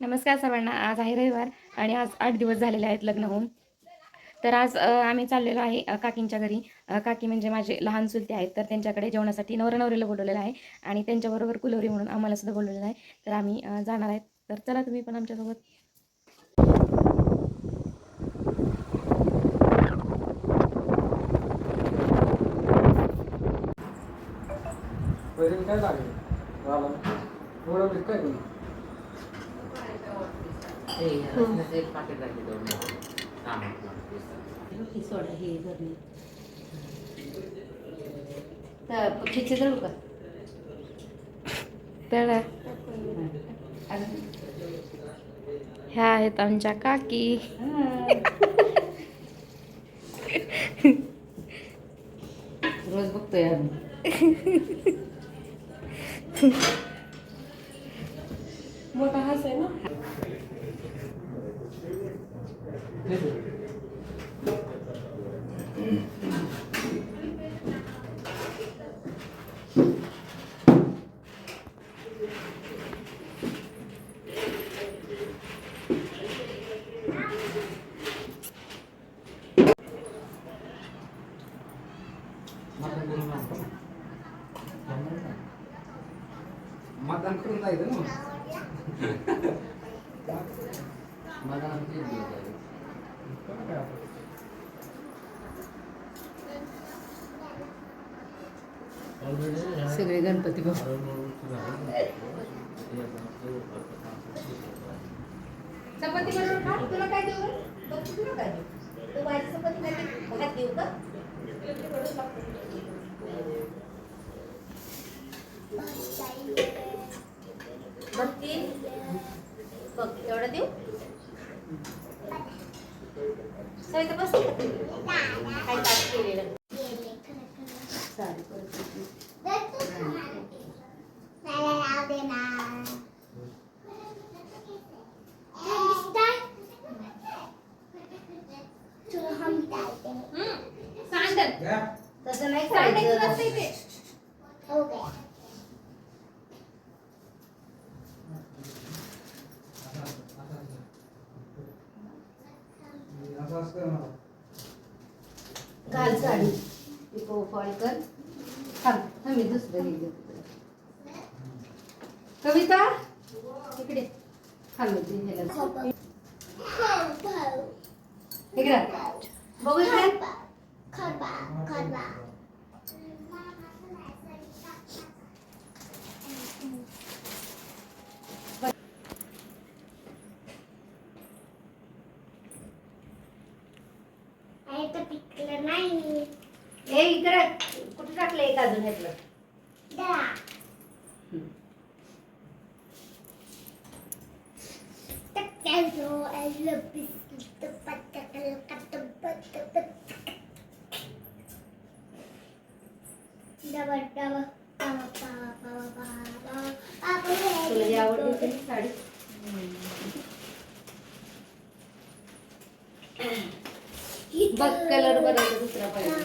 नमस्कार सर्वांना आज आहे रविवार आणि आज आठ दिवस झालेले आहेत लग्न होऊन. तर आज आम्ही चाललेलो आहे काकींच्या घरी. काकी म्हणजे माझे लहान चुलते आहेत तर त्यांच्याकडे जेवणासाठी नवरा नवरीला बोलवलेलं आहे आणि त्यांच्याबरोबर कुलोरी म्हणून आम्हाला सुद्धा बोलवलेलं आहे. तर आम्ही जाणार आहेत. तर चला तुम्ही पण आमच्यासोबत. काय लागेल झालं एवढं बी काय नाही सोडा हे खिचे का तर ह्या आहेत आमच्या काकी रोज बघतोय आम्ही मोठा हाच आहे ना मतदान करून जायचं ना काय काय आपण? सगळे गणपती बाप्पा. चपाती बरोबर खा. तुला काय देऊ रे? बघ तुला काय देऊ तू माझी चपाती नाही देत, भात देऊ का? बघ तीन बघ एवढं देऊ? सगळं बस काय ताट केलेलं साडी परत सांडल. तसं नाही सांडायचं घाल साडी. पिको फॉल कर. थांब थांब मी दुसरं हे. कविता? इकडे. थांब इकडे. बघू इकडे पिकलं नाही ए इकडे कुठे टाकलं एक अजून ह्यातलं Hello, I love biscuit. बघ कलर बरोबर दुसरा पाहिजे